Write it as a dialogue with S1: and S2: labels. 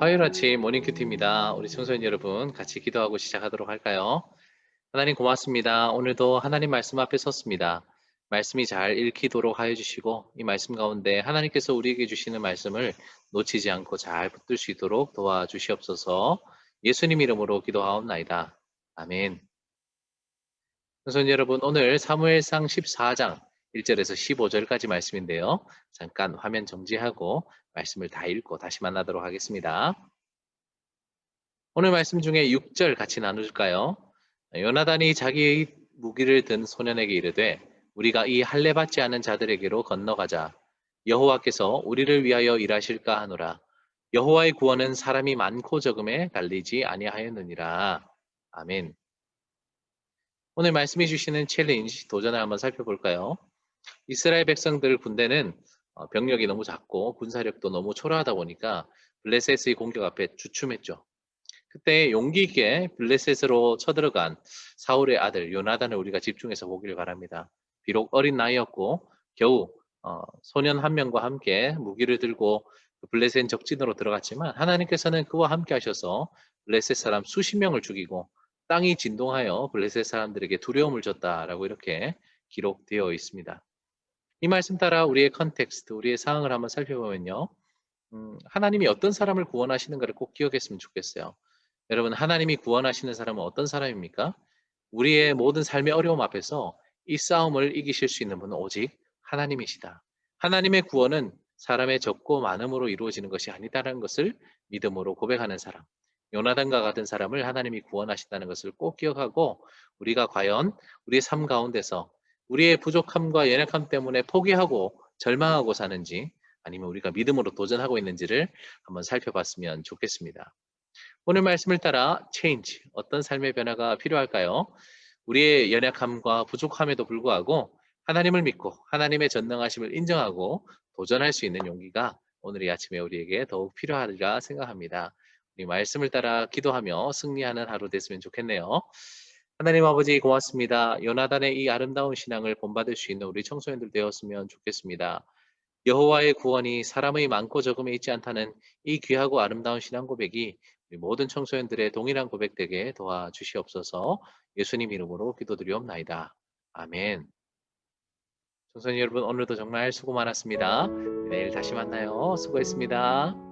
S1: 화요일 아침 모닝 큐티입니다. 우리 청소년 여러분 같이 기도하고 시작하도록 할까요? 하나님 고맙습니다. 오늘도 하나님 말씀 앞에 섰습니다. 말씀이 잘 읽히도록 하여 주시고 이 말씀 가운데 하나님께서 우리에게 주시는 말씀을 놓치지 않고 잘 붙들 수 있도록 도와주시옵소서 예수님 이름으로 기도하옵나이다. 아멘. 청소년 여러분 오늘 사무엘상 14장 1절에서 15절까지 말씀인데요. 잠깐 화면 정지하고 말씀을 다 읽고 다시 만나도록 하겠습니다. 오늘 말씀 중에 6절 같이 나누실까요? 요나단이 자기의 무기를 든 소년에게 이르되 우리가 이 할례 받지 않은 자들에게로 건너가자 여호와께서 우리를 위하여 일하실까 하노라 여호와의 구원은 사람이 많고 적음에 달리지 아니하였느니라 아멘 오늘 말씀해 주시는 챌린지 도전을 한번 살펴볼까요? 이스라엘 백성들 군대는 어, 병력이 너무 작고 군사력도 너무 초라하다 보니까 블레셋의 공격 앞에 주춤했죠. 그때 용기 있게 블레셋으로 쳐들어간 사울의 아들 요나단을 우리가 집중해서 보기를 바랍니다. 비록 어린 나이였고 겨우 어, 소년 한 명과 함께 무기를 들고 그 블레셋 적진으로 들어갔지만 하나님께서는 그와 함께 하셔서 블레셋 사람 수십 명을 죽이고 땅이 진동하여 블레셋 사람들에게 두려움을 줬다라고 이렇게 기록되어 있습니다. 이 말씀 따라 우리의 컨텍스트, 우리의 상황을 한번 살펴보면요. 음, 하나님이 어떤 사람을 구원하시는가를 꼭 기억했으면 좋겠어요. 여러분, 하나님이 구원하시는 사람은 어떤 사람입니까? 우리의 모든 삶의 어려움 앞에서 이 싸움을 이기실 수 있는 분은 오직 하나님이시다. 하나님의 구원은 사람의 적고 많음으로 이루어지는 것이 아니다라는 것을 믿음으로 고백하는 사람. 요나단과 같은 사람을 하나님이 구원하신다는 것을 꼭 기억하고 우리가 과연 우리의 삶 가운데서 우리의 부족함과 연약함 때문에 포기하고 절망하고 사는지 아니면 우리가 믿음으로 도전하고 있는지를 한번 살펴봤으면 좋겠습니다. 오늘 말씀을 따라 change, 어떤 삶의 변화가 필요할까요? 우리의 연약함과 부족함에도 불구하고 하나님을 믿고 하나님의 전능하심을 인정하고 도전할 수 있는 용기가 오늘 이 아침에 우리에게 더욱 필요하리라 생각합니다. 우리 말씀을 따라 기도하며 승리하는 하루 됐으면 좋겠네요. 하나님 아버지 고맙습니다. 요나단의 이 아름다운 신앙을 본받을 수 있는 우리 청소년들 되었으면 좋겠습니다. 여호와의 구원이 사람의 많고 적음에 있지 않다는 이 귀하고 아름다운 신앙 고백이 우리 모든 청소년들의 동일한 고백되게 도와주시옵소서 예수님 이름으로 기도드리옵나이다. 아멘. 청소년 여러분 오늘도 정말 수고 많았습니다. 내일 다시 만나요. 수고했습니다.